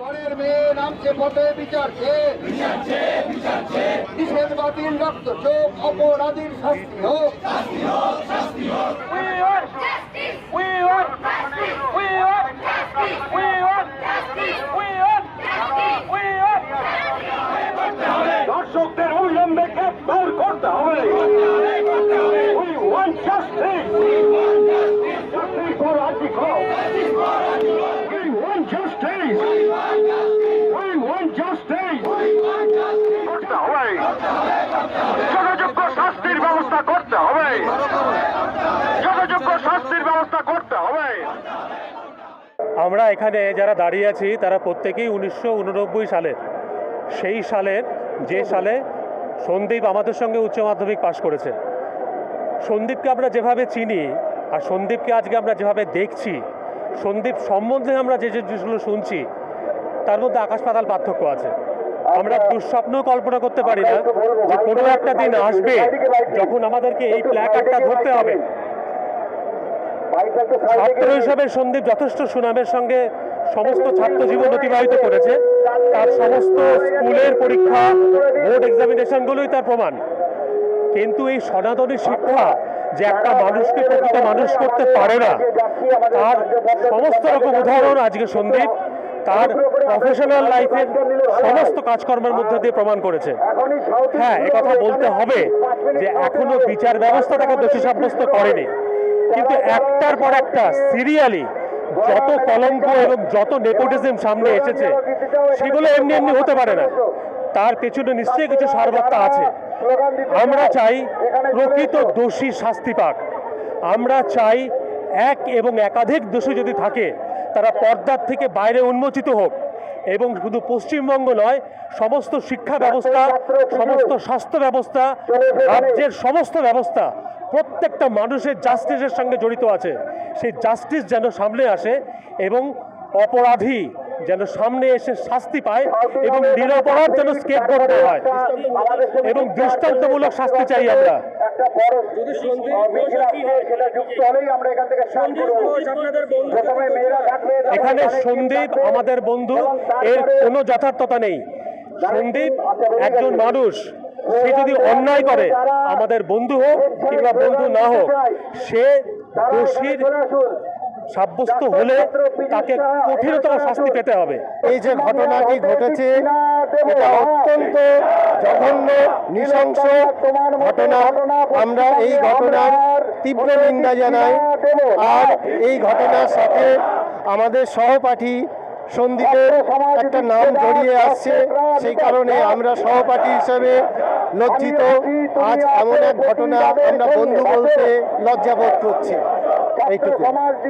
ঘরের মেয়ে নামছে পথে বিচারছে নিষেধ বাতিল রক্ত চোখ অপরাধীর শাস্তি হোক। We want justice. We want justice. We want justice. We want justice. We want justice. We want দর্শকদের অবিলম্বে গ্রেফতার করতে হবে We want justice. Justice for Atiko. We want justice. We want justice. করতে হবে। যথাযোগ্য শাস্তির ব্যবস্থা করতে হবে। যথাযোগ্য শাস্তির ব্যবস্থা করতে হবে। আমরা এখানে যারা দাঁড়িয়ে আছি তারা প্রত্যেকেই উনিশশো উননব্বই সালের সেই সালের যে সালে সন্দীপ আমাদের সঙ্গে উচ্চ মাধ্যমিক পাশ করেছে। সন্দীপকে আমরা যেভাবে চিনি আর সন্দীপকে আজকে আমরা যেভাবে দেখছি সন্দীপ সম্বন্ধে আমরা যে যে জিনিসগুলো শুনছি তার মধ্যে আকাশ পাতাল পার্থক্য আছে। আমরা দুঃস্বপ্ন কল্পনা করতে পারি না যে কোনো একটা দিন আসবে যখন আমাদেরকে এই প্ল্যাকার্ডটা ধরতে হবে। ছাত্র হিসাবে সন্দীপ যথেষ্ট সুনামের সঙ্গে সমস্ত ছাত্র জীবন অতিবাহিত করেছে। তার সমস্ত স্কুলের পরীক্ষা, বোর্ড এক্সামিনেশনগুলোই তার প্রমাণ। কিন্তু এই সনাতনী শিক্ষা যে একটা মানুষকে প্রকৃত মানুষ করতে পারে না, তার সমস্ত রকম উদাহরণ আজকে সন্দীপ তার প্রফেশনাল লাইফের সমস্ত কাজকর্মের মধ্যে দিয়ে প্রমাণ করেছে। হ্যাঁ কথা বলতে হবে যে এখনও বিচার ব্যবস্থা তাকে দোষী সাব্যস্ত করেনি। কিন্তু একটার পর একটা সিরিয়ালি যত কলঙ্ক এবং যত নেপোটিজম সামনে এসেছে সেগুলো এমনি এমনি হতে পারে না। তার পেছনে নিশ্চয়ই কিছু সারবত্তা আছে। আমরা চাই প্রকৃত দোষী শাস্তি পাক। আমরা চাই এক এবং একাধিক দোষী যদি থাকে তারা পর্দার থেকে বাইরে উন্মোচিত হোক। এবং শুধু পশ্চিমবঙ্গ নয়, সমস্ত শিক্ষা ব্যবস্থা, সমস্ত স্বাস্থ্য ব্যবস্থা, রাজ্যের সমস্ত ব্যবস্থা প্রত্যেকটা মানুষের জাস্টিসের সঙ্গে জড়িত আছে। সেই জাস্টিস যেন সামনে আসে এবং অপরাধী যেন সামনে এসে শাস্তি পায় এবং নিরপরাধ যেন স্কেপ করতে হয়। এবং দৃষ্টান্তমূলক শাস্তি চাই আমরা। এখান সন্দীপ আমাদের বন্ধু। এর কোনো যথার্থতা নেই। সন্দীপ একজন মানুষ। সে যদি অন্যায় করে আমাদের বন্ধু হোক কিংবা বন্ধু না হোক সে দোষীর। সাব্যস্ত হলে তাকে কঠিনতম শাস্তি পেতে হবে। এই যে ঘটনাটি ঘটেছে, এটা অত্যন্ত জঘন্য, নৃশংস ঘটনা। আমরা এই ঘটনার তীব্র নিন্দা জানাই। আর এই ঘটনার সাথে আমাদের সহপাঠী সন্দীপের একটা নাম জড়িয়ে আসছে। সেই কারণে আমরা সহপাঠী হিসেবে লজ্জিত। আজ এমন এক ঘটনা আমরা বন্ধু বলতে লজ্জাবোধ করছি। এইটুকু